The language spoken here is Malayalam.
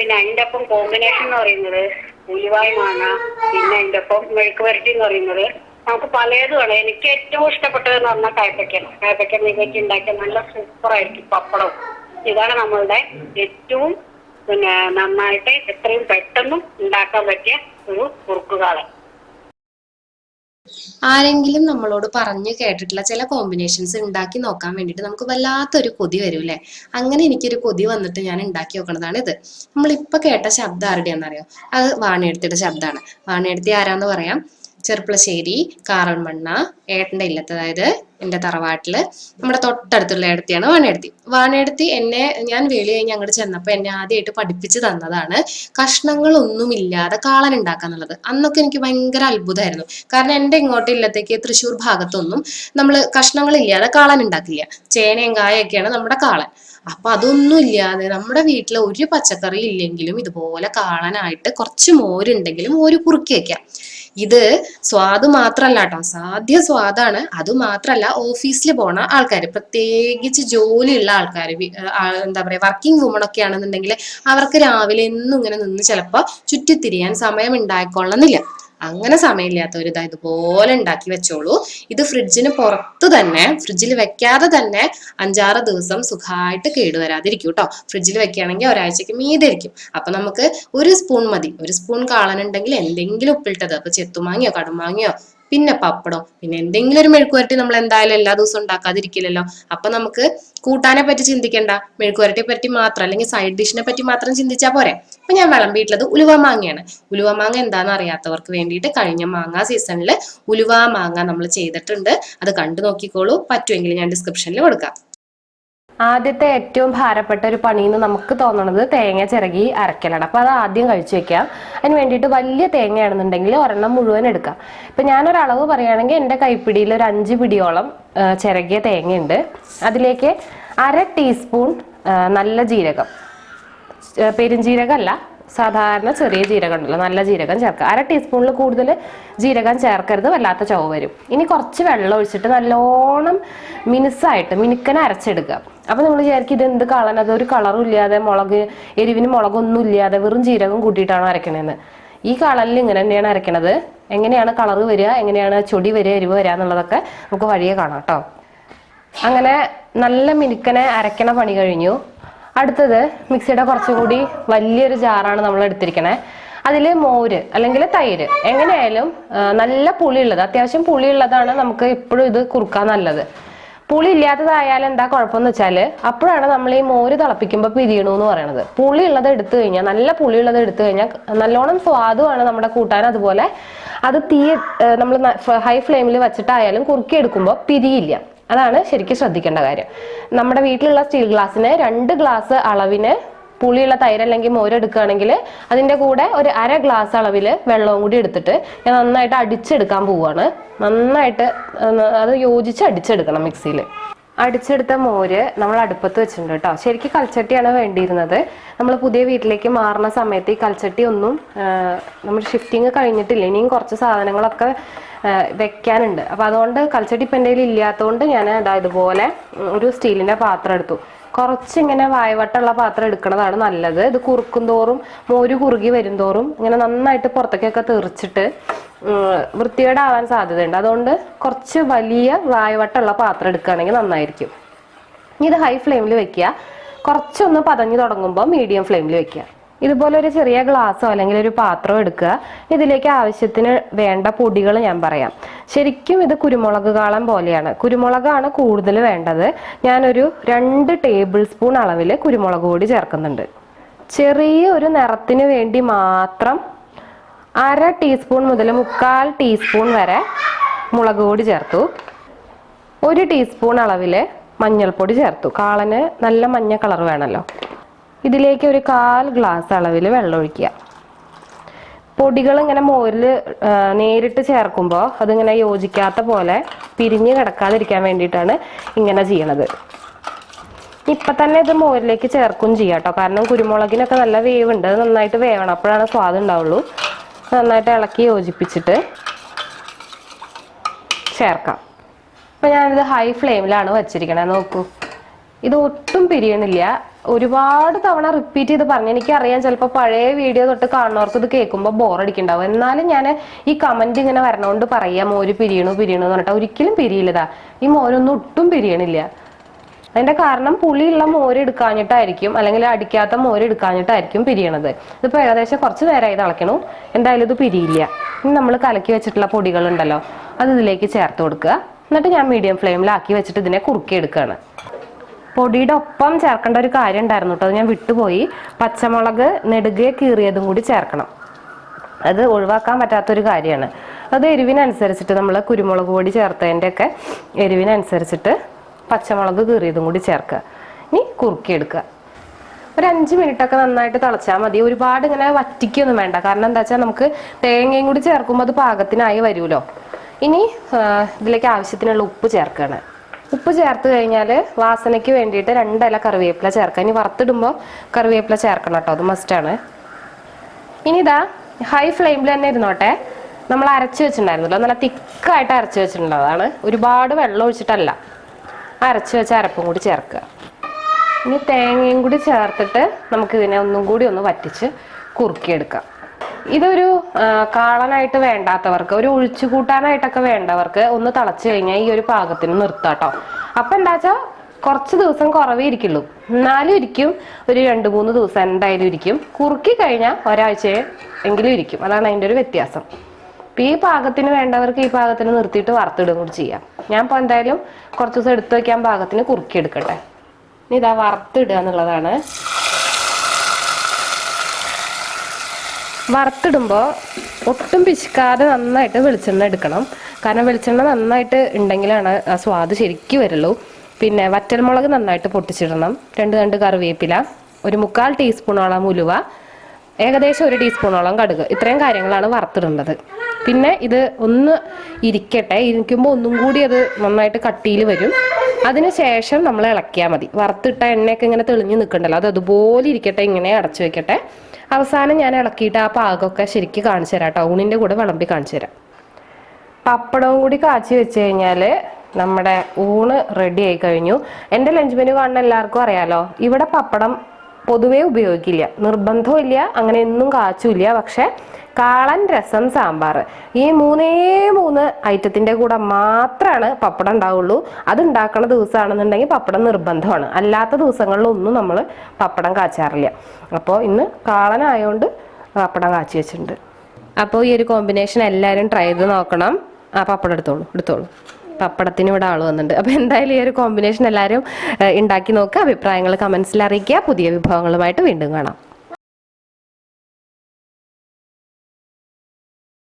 പിന്നെ അതിന്റെ ഒപ്പം കോമ്പിനേഷൻ എന്ന് പറയുന്നത് ഉലുവായി മാങ്ങ പിന്നെ അതിന്റെ ഒപ്പം മെഴുക്ക് വരട്ടി എന്ന് പറയുന്നത്. നമുക്ക് പലതുമാണ്. എനിക്ക് ഏറ്റവും ഇഷ്ടപ്പെട്ടത് എന്ന് പറഞ്ഞാൽ കായ്പയ്ക്കാണ് കായപ്പക്ക മികച്ച ഉണ്ടാക്കിയ നല്ല സൂപ്പർ ആയിരിക്കും പപ്പടവും ഇതാണ് നമ്മളുടെ ഏറ്റവും പിന്നെ നന്നായിട്ട് എത്രയും പെട്ടെന്നും ഉണ്ടാക്കാൻ പറ്റിയ ഒരു കുറുക്കുകാളൻ ആരെങ്കിലും നമ്മളോട് പറഞ്ഞു കേട്ടിട്ടുള്ള ചില കോമ്പിനേഷൻസ് ഉണ്ടാക്കി നോക്കാൻ വേണ്ടിയിട്ട് നമുക്ക് വല്ലാത്തൊരു കൊതി വരും അല്ലേ അങ്ങനെ എനിക്കൊരു കൊതി വന്നിട്ട് ഞാൻ ഉണ്ടാക്കി നോക്കണതാണ് ഇത്. നമ്മളിപ്പോൾ കേട്ട ശബ്ദം ആരുടെയാണെന്നറിയോ? അത് വാണിയെടുത്തിയുടെ ശബ്ദമാണ്. വാണിയെടുത്തി ആരാന്ന് പറയാം? ചെർപ്പളശ്ശേരി കാറൽമണ്ണ ഏട്ടന്റെ ഇല്ലത്ത്. അതായത് എന്റെ തറവാട്ടിൽ നമ്മുടെ തൊട്ടടുത്തുള്ള ഏടത്തിയാണ് വാണിയെടുത്തി. വാണിയെടുത്തി എന്നെ ഞാൻ വേളി കഴിഞ്ഞ് അങ്ങോട്ട് ചെന്നപ്പോൾ എന്നെ ആദ്യമായിട്ട് പഠിപ്പിച്ച് തന്നതാണ് കഷ്ണങ്ങളൊന്നുമില്ലാതെ കാളൻ ഉണ്ടാക്കാന്നുള്ളത്. അന്നൊക്കെ എനിക്ക് ഭയങ്കര അത്ഭുതമായിരുന്നു. കാരണം എന്റെ ഇങ്ങോട്ട് ഇല്ലത്തേക്ക് തൃശ്ശൂർ ഭാഗത്തൊന്നും നമ്മൾ കഷ്ണങ്ങളില്ലാതെ കാളൻ ഉണ്ടാക്കില്ല. ചേനയും കായൊക്കെയാണ് നമ്മുടെ കാളൻ. അപ്പൊ അതൊന്നും ഇല്ലാതെ നമ്മുടെ വീട്ടിൽ ഒരു പച്ചക്കറി ഇല്ലെങ്കിലും ഇതുപോലെ കാളനായിട്ട് കുറച്ച് മോരുണ്ടെങ്കിലും മോര് കുറുക്കി വെക്കാം. ഇത് സ്വാദ് മാത്രല്ല കേട്ടോ സാധ്യ സ്വാദാണ്. അത് മാത്രല്ല ഓഫീസിൽ പോണ ആൾക്കാർ പ്രത്യേകിച്ച് ജോലിയുള്ള ആൾക്കാർ എന്താ പറയാ വർക്കിംഗ് വുമൺ ഒക്കെ ആണെന്നുണ്ടെങ്കിൽ അവർക്ക് രാവിലെ എന്നും ഇങ്ങനെ നിന്ന് ചിലപ്പോൾ ചുറ്റിത്തിരിയാൻ സമയം ഉണ്ടായിക്കൊള്ളണമെന്നില്ല. അങ്ങനെ സമയമില്ലാത്തവർ ഇതാ ഇതുപോലെ ഉണ്ടാക്കി വെച്ചോളൂ. ഇത് ഫ്രിഡ്ജിന് പുറത്ത് തന്നെ ഫ്രിഡ്ജിൽ വെക്കാതെ തന്നെ അഞ്ചാറ് ദിവസം സുഖമായിട്ട് കേടുവരാതിരിക്കും കേട്ടോ ഫ്രിഡ്ജിൽ വെക്കുകയാണെങ്കിൽ ഒരാഴ്ചക്ക് മീതെ ഇരിക്കും. അപ്പൊ നമുക്ക് ഒരു സ്പൂൺ മതി. ഒരു സ്പൂൺ കാളനുണ്ടെങ്കിൽ എന്തെങ്കിലും ഉപ്പിട്ടത് അപ്പൊ ചെത്തുമാങ്ങയോ കടുമാങ്ങയോ പിന്നെ പപ്പടം. പിന്നെ എന്തെങ്കിലും ഒരു മെഴുക്കുവരട്ടി നമ്മൾ എന്തായാലും എല്ലാ ദിവസവും ഉണ്ടാക്കാതിരിക്കില്ലല്ലോ. അപ്പൊ നമുക്ക് കൂട്ടാനെ പറ്റി ചിന്തിക്കണ്ട. മെഴുക്കുവരട്ടിയെ പറ്റി മാത്രം അല്ലെങ്കിൽ സൈഡ് ഡിഷിനെ പറ്റി മാത്രം ചിന്തിച്ചാൽ പോരെ. അപ്പൊ ഞാൻ വിളമ്പിയിട്ടുള്ളത് ഉലുവ മാങ്ങയാണ്. ഉലുവ മാങ്ങ എന്താണെന്ന് അറിയാത്തവർക്ക് വേണ്ടിയിട്ട് കഴിഞ്ഞ മാങ്ങ സീസണിൽ ഉലുവ മാങ്ങ നമ്മൾ ചെയ്തിട്ടുണ്ട്. അത് കണ്ടു നോക്കിക്കോളൂ. പറ്റുമെങ്കിൽ ഞാൻ ഡിസ്ക്രിപ്ഷനിൽ കൊടുക്കാം. ആദ്യത്തെ ഏറ്റവും ഭാരപ്പെട്ട ഒരു പണി എന്ന് നമുക്ക് തോന്നണത് തേങ്ങ ചിറകി അരക്കലാണ്. അപ്പോൾ അത് ആദ്യം കഴിച്ചു വെക്കാം അതിന് വേണ്ടിയിട്ട് വലിയ തേങ്ങയാണെന്നുണ്ടെങ്കിൽ ഒരെണ്ണം മുഴുവൻ എടുക്കാം ഇപ്പം ഞാനൊരളവ് പറയുകയാണെങ്കിൽ എന്റെ കൈപ്പിടിയിൽ ഒരു അഞ്ച് പിടിയോളം ചിരകിയ തേങ്ങയുണ്ട്. അതിലേക്ക് അര ടീസ്പൂൺ നല്ല ജീരകം. പെരുംജീരകമല്ല സാധാരണ ചെറിയ ജീരകം ഉണ്ടല്ലോ നല്ല ജീരകം ചേർക്കുക. അര ടീസ്പൂണിൽ കൂടുതൽ ജീരകം ചേർക്കരുത് വല്ലാത്ത ചുവ വരും. ഇനി കുറച്ച് വെള്ളം ഒഴിച്ചിട്ട് നല്ലോണം മിനുസായിട്ട് മിനുക്കനെ അരച്ചെടുക്കുക. അപ്പോൾ നിങ്ങൾ വിചാരിക്കും ഇത് എന്ത് കളൻ അതൊരു കളറും ഇല്ലാതെ മുളക് എരിവിന് മുളകൊന്നും ഇല്ലാതെ വെറും ജീരകം കൂട്ടിയിട്ടാണ് അരക്കണേന്ന്. ഈ കളലിൽ ഇങ്ങനെ തന്നെയാണ് അരക്കണത്. എങ്ങനെയാണ് കളറ് വരിക എങ്ങനെയാണ് ചൊടി വരിക എരിവ് വരിക എന്നുള്ളതൊക്കെ നമുക്ക് വഴിയെ കാണാം കേട്ടോ അങ്ങനെ നല്ല മിനുക്കനെ അരക്കണ പണി കഴിഞ്ഞു. അടുത്തത് മിക്സിയുടെ കുറച്ചുകൂടി വലിയൊരു ജാറാണ് നമ്മൾ എടുത്തിരിക്കണേ. അതിൽ മോര് അല്ലെങ്കിൽ തൈര് എങ്ങനെയായാലും നല്ല പുളിയുള്ളത്. അത്യാവശ്യം പുളിയുള്ളതാണ് നമുക്ക് ഇപ്പോഴും ഇത് കുറുക്കാൻ നല്ലത്. പുളി ഇല്ലാത്തതായാലും എന്താ കുഴപ്പമെന്ന് വെച്ചാൽ അപ്പോഴാണ് നമ്മൾ ഈ മോര് തിളപ്പിക്കുമ്പോൾ പിരിയണു എന്ന് പറയണത്. പുളി ഉള്ളത് എടുത്തു കഴിഞ്ഞാൽ നല്ല പുളിയുള്ളത് എടുത്തു കഴിഞ്ഞാൽ നല്ലോണം സ്വാദുമാണ് നമ്മുടെ കൂട്ടാൻ. അതുപോലെ അത് തീ നമ്മൾ ഹൈ ഫ്ലെയിമിൽ വെച്ചിട്ടായാലും കുറുക്കി എടുക്കുമ്പോൾ പിരിയില്ല. അതാണ് ശരിക്കും ശ്രദ്ധിക്കേണ്ട കാര്യം. നമ്മുടെ വീട്ടിലുള്ള സ്റ്റീൽ ഗ്ലാസ്സിന് രണ്ട് ഗ്ലാസ് അളവിന് പുളിയുള്ള തൈര് അല്ലെങ്കിൽ മോര് എടുക്കുകയാണെങ്കിൽ അതിന്റെ കൂടെ ഒരു അര ഗ്ലാസ് അളവിൽ വെള്ളവും കൂടി എടുത്തിട്ട് ഞാൻ നന്നായിട്ട് അടിച്ചെടുക്കാൻ പോവുകയാണ്. നന്നായിട്ട് അത് യോജിച്ച് അടിച്ചെടുക്കണം മിക്സിയിൽ. അടിച്ചെടുത്ത മോര് നമ്മൾ അടുപ്പത്ത് വെച്ചിട്ടുണ്ട് കേട്ടോ. ശരിക്കും കൽച്ചട്ടിയാണ് വേണ്ടിയിരുന്നത്. നമ്മൾ പുതിയ വീട്ടിലേക്ക് മാറുന്ന സമയത്ത് ഈ കൽച്ചട്ടി ഒന്നും നമ്മൾ ഷിഫ്റ്റിങ് കഴിഞ്ഞിട്ടില്ല. ഇനിയും കുറച്ച് സാധനങ്ങളൊക്കെ വെക്കാനുണ്ട്. അപ്പോൾ അതുകൊണ്ട് കൽച്ചട്ടി ഇപ്പം എന്റെ കയ്യിൽ ഇല്ലാത്തതുകൊണ്ട് ഞാൻ ഇതാ ഇതുപോലെ ഒരു സ്റ്റീലിന്റെ പാത്രം എടുത്തു. കുറച്ചിങ്ങനെ വായവട്ടമുള്ള പാത്രം എടുക്കുന്നതാണ് നല്ലത്. ഇത് കുറുക്കും തോറും മോര് കുറുകി വരും തോറും ഇങ്ങനെ നന്നായിട്ട് പുറത്തേക്കൊക്കെ തെറിച്ചിട്ട് വൃത്തികേടാവാൻ സാധ്യതയുണ്ട്. അതുകൊണ്ട് കുറച്ച് വലിയ വായവട്ടമുള്ള പാത്രം എടുക്കുകയാണെങ്കിൽ നന്നായിരിക്കും. ഇത് ഹൈ ഫ്ലെയിമിൽ വെക്കുക. കുറച്ചൊന്ന് പതഞ്ഞു തുടങ്ങുമ്പോൾ മീഡിയം ഫ്ലെയിമിൽ വെക്കുക. ഇതുപോലെ ഒരു ചെറിയ ഗ്ലാസ്സോ അല്ലെങ്കിൽ ഒരു പാത്രമോ എടുക്കുക. ഇതിലേക്ക് ആവശ്യത്തിന് വേണ്ട പൊടികൾ ഞാൻ പറയാം. ശരിക്കും ഇത് കുരുമുളക് കാളം പോലെയാണ്. കുരുമുളകാണ് കൂടുതൽ വേണ്ടത്. ഞാനൊരു രണ്ട് ടേബിൾ സ്പൂൺ അളവിൽ കുരുമുളക് പൊടി ചേർക്കുന്നുണ്ട്. ചെറിയ ഒരു നിറത്തിന് വേണ്ടി മാത്രം അര ടീസ്പൂൺ മുതൽ മുക്കാൽ ടീസ്പൂൺ വരെ മുളക് പൊടി ചേർത്തു. ഒരു ടീസ്പൂൺ അളവിൽ മഞ്ഞൾപ്പൊടി ചേർത്തു. കാളന് നല്ല മഞ്ഞ കളർ വേണമല്ലോ ഇതിലേക്ക് ഒരു കാൽ ഗ്ലാസ് അളവിൽ വെള്ളം ഒഴിക്കുക. പൊടികൾ ഇങ്ങനെ മോരിൽ നേരിട്ട് ചേർക്കുമ്പോൾ അതിങ്ങനെ യോജിക്കാത്ത പോലെ പിരിഞ്ഞ് കിടക്കാതിരിക്കാൻ വേണ്ടിയിട്ടാണ് ഇങ്ങനെ ചെയ്യണത്. ഇപ്പം തന്നെ ഇത് മോരിലേക്ക് ചേർക്കും ചെയ്യാം കേട്ടോ. കാരണം കുരുമുളകിനൊക്കെ നല്ല വേവുണ്ട്. അത് നന്നായിട്ട് വേവണം അപ്പോഴാണ് സ്വാദ് ഉണ്ടാവുള്ളൂ. നന്നായിട്ട് ഇളക്കി യോജിപ്പിച്ചിട്ട് ചേർക്കാം. അപ്പം ഞാനിത് ഹൈ ഫ്ലെയിമിലാണ് വച്ചിരിക്കണത് നോക്കൂ. ഇത് ഒട്ടും പിരിയണില്ല. ഒരുപാട് തവണ റിപ്പീറ്റ് ചെയ്ത് പറഞ്ഞു. എനിക്കറിയാം ചിലപ്പോൾ പഴയ വീഡിയോ തൊട്ട് കാണുന്നവർക്ക് ഇത് കേൾക്കുമ്പോൾ ബോറടിക്കുണ്ടാവും എന്നാലും ഞാൻ ഈ കമന്റ് ഇങ്ങനെ വരണോണ്ട് പറയാം മോര് പിരിയണു പിരിയണു എന്ന് പറഞ്ഞിട്ട്. ഒരിക്കലും പിരിയില്ലതാ. ഈ മോരൊന്നും ഒട്ടും പിരിയണില്ല. അതിന്റെ കാരണം പുളിയുള്ള മോര് എടുക്കാഞ്ഞിട്ടായിരിക്കും അല്ലെങ്കിൽ അടിക്കാത്ത മോര് എടുക്കാഞ്ഞിട്ടായിരിക്കും പിരിയണത്. ഇതിപ്പോ ഏകദേശം കുറച്ച് നേരമായി തിളയ്ക്കണു എന്തായാലും ഇത് പിരിയില്ല. ഇനി നമ്മൾ കലക്കി വെച്ചിട്ടുള്ള പൊടികളുണ്ടല്ലോ അത് ഇതിലേക്ക് ചേർത്ത് കൊടുക്കുക. എന്നിട്ട് ഞാൻ മീഡിയം ഫ്ലെയിമിലാക്കി വെച്ചിട്ട് ഇതിനെ കുറുക്കി എടുക്കുകയാണ്. പൊടിയുടെ ഒപ്പം ചേർക്കേണ്ട ഒരു കാര്യം ഉണ്ടായിരുന്നു കേട്ടോ. അത് ഞാൻ വിട്ടുപോയി. പച്ചമുളക് നെടുകെ കീറിയതും കൂടി ചേർക്കണം. അത് ഒഴിവാക്കാൻ പറ്റാത്തൊരു കാര്യമാണ്. അത് എരിവിനനുസരിച്ചിട്ട് നമ്മൾ കുരുമുളക് പൊടി ചേർത്തതിന്റെ ഒക്കെ എരിവിനനുസരിച്ചിട്ട് പച്ചമുളക് കീറിയതും കൂടി ചേർക്കുക. ഇനി കുറുക്കിയെടുക്കുക. ഒരു അഞ്ച് മിനിറ്റ് ഒക്കെ നന്നായിട്ട് തിളച്ചാൽ മതി. ഒരുപാട് ഇങ്ങനെ വറ്റിക്കൊന്നും വേണ്ട. കാരണം എന്താ വെച്ചാൽ നമുക്ക് തേങ്ങയും കൂടി ചേർക്കുമ്പോൾ അത് പാകത്തിനായി വരുമല്ലോ. ഇനി ഇതിലേക്ക് ആവശ്യത്തിനുള്ള ഉപ്പ് ചേർക്കുകയാണ്. ഉപ്പ് ചേർത്ത് കഴിഞ്ഞാൽ വാസനയ്ക്ക് വേണ്ടിയിട്ട് രണ്ടില കറിവേപ്പില ചേർക്കാം. ഇനി വറുത്തിടുമ്പോൾ കറിവേപ്പില ചേർക്കണം കേട്ടോ. അത് മസ്റ്റാണ് ഇനി ഇതാ ഹൈ ഫ്ലെയിമിൽ തന്നെ ഇരുന്നോട്ടെ. നമ്മൾ അരച്ച് വെച്ചിട്ടുണ്ടായിരുന്നല്ലോ. നല്ല തിക്കായിട്ട് അരച്ച് വെച്ചിട്ടുള്ളതാണ് ഒരുപാട് വെള്ളം ഒഴിച്ചിട്ടല്ല. അരച്ച് വെച്ച അരപ്പും കൂടി ചേർക്കുക. ഇനി തേങ്ങയും കൂടി ചേർത്തിട്ട് നമുക്കിതിനെ ഒന്നും കൂടി ഒന്ന് വറ്റിച്ച് കുറുക്കിയെടുക്കാം. ഇതൊരു കാളനായിട്ട് വേണ്ടാത്തവർക്ക് ഒരു ഒഴിച്ചു കൂട്ടാനായിട്ടൊക്കെ വേണ്ടവർക്ക് ഒന്ന് തളച്ചു കഴിഞ്ഞാൽ ഈ ഒരു പാകത്തിന് നിർത്താട്ടോ അപ്പൊ എന്താ വെച്ചാൽ കുറച്ച് ദിവസം കുറവേ ഇരിക്കുള്ളൂ. എന്നാലും ഇരിക്കും. ഒരു രണ്ട് മൂന്ന് ദിവസം എന്തായാലും ഇരിക്കും. കുറുക്കി കഴിഞ്ഞാൽ ഒരാഴ്ചയെ എങ്കിലും ഇരിക്കും. അതാണ് അതിന്റെ ഒരു വ്യത്യാസം. ഈ പാകത്തിന് വേണ്ടവർക്ക് ഈ പാകത്തിന് നിർത്തിയിട്ട് വറുത്തിടും കൂടി ചെയ്യാം. ഞാൻ ഇപ്പോൾ എന്തായാലും കുറച്ച് ദിവസം എടുത്തു വെക്കാൻ പാകത്തിന് കുറുക്കി എടുക്കട്ടെ. ഇനി ഇതാ വറുത്തിടുക എന്നുള്ളതാണ്. വറുത്തിടുമ്പോൾ ഒട്ടും പിശുക്കാതെ നന്നായിട്ട് വെളിച്ചെണ്ണ എടുക്കണം. കാരണം വെളിച്ചെണ്ണ നന്നായിട്ട് ഉണ്ടെങ്കിലാണ് ആ സ്വാദ് ശരിക്കും വരുള്ളൂ. പിന്നെ വറ്റൽമുളക് നന്നായിട്ട് പൊട്ടിച്ചിടണം. രണ്ട് രണ്ട് കറിവേപ്പില ഒരു മുക്കാൽ ടീസ്പൂണോളം ഉലുവ ഏകദേശം ഒരു ടീസ്പൂണോളം കടുക്. ഇത്രയും കാര്യങ്ങളാണ് വറുത്തിടേണ്ടത്. പിന്നെ ഇത് ഒന്ന് ഇരിക്കട്ടെ. ഇരിക്കുമ്പോൾ ഒന്നും കൂടി അത് നന്നായിട്ട് കട്ടിയിൽ വരും. അതിനുശേഷം നമ്മൾ ഇളക്കിയാൽ മതി. വറുത്തിട്ട എണ്ണയൊക്കെ ഇങ്ങനെ തെളിഞ്ഞ് നിൽക്കണ്ടല്ലോ. അത് അതുപോലെ ഇരിക്കട്ടെ ഇങ്ങനെ അടച്ചു വെക്കട്ടെ. അവസാനം ഞാൻ ഇളക്കിയിട്ട് ആ പാകമൊക്കെ ശരിക്ക് കാണിച്ചു തരാം കേട്ടോ. ഊണിന്റെ കൂടെ വിളമ്പി കാണിച്ചു തരാം. പപ്പടവും കൂടി കാച്ചി വെച്ച് കഴിഞ്ഞാൽ നമ്മുടെ ഊണ് റെഡി ആയി കഴിഞ്ഞു. എന്റെ ലഞ്ച് മെനു കാണുന്ന എല്ലാവർക്കും അറിയാലോ ഇവിടെ പപ്പടം പൊതുവേ ഉപയോഗിക്കില്ല. നിർബന്ധമില്ല അങ്ങനെ ഒന്നും കാച്ചുമില്ല. പക്ഷെ കാളൻ രസം സാമ്പാർ. ഈ മൂന്നേ മൂന്ന് ഐറ്റത്തിന്റെ കൂടെ മാത്രമാണ് പപ്പടം ഉണ്ടാവുള്ളൂ. അത് ഉണ്ടാക്കുന്ന ദിവസമാണെന്നുണ്ടെങ്കിൽ പപ്പടം നിർബന്ധമാണ്. അല്ലാത്ത ദിവസങ്ങളിലൊന്നും നമ്മൾ പപ്പടം കാച്ചാറില്ല. അപ്പോൾ ഇന്ന് കാളനായതുകൊണ്ട് പപ്പടം കാച്ചി വെച്ചിട്ടുണ്ട്. അപ്പോൾ ഈ ഒരു കോമ്പിനേഷൻ എല്ലാവരും ട്രൈ ചെയ്ത് നോക്കണം. ആ പപ്പടം എടുത്തോളൂ എടുത്തോളൂ. പപ്പടത്തിന് ഇവിടെ ആൾ വന്നിട്ടുണ്ട്. അപ്പോൾ എന്തായാലും ഈ ഒരു കോമ്പിനേഷൻ എല്ലാവരും ഉണ്ടാക്കി നോക്കുക അഭിപ്രായങ്ങൾ കമൻസിൽ അറിയിക്കുക. പുതിയ വിഭവങ്ങളുമായിട്ട് വീണ്ടും കാണാം.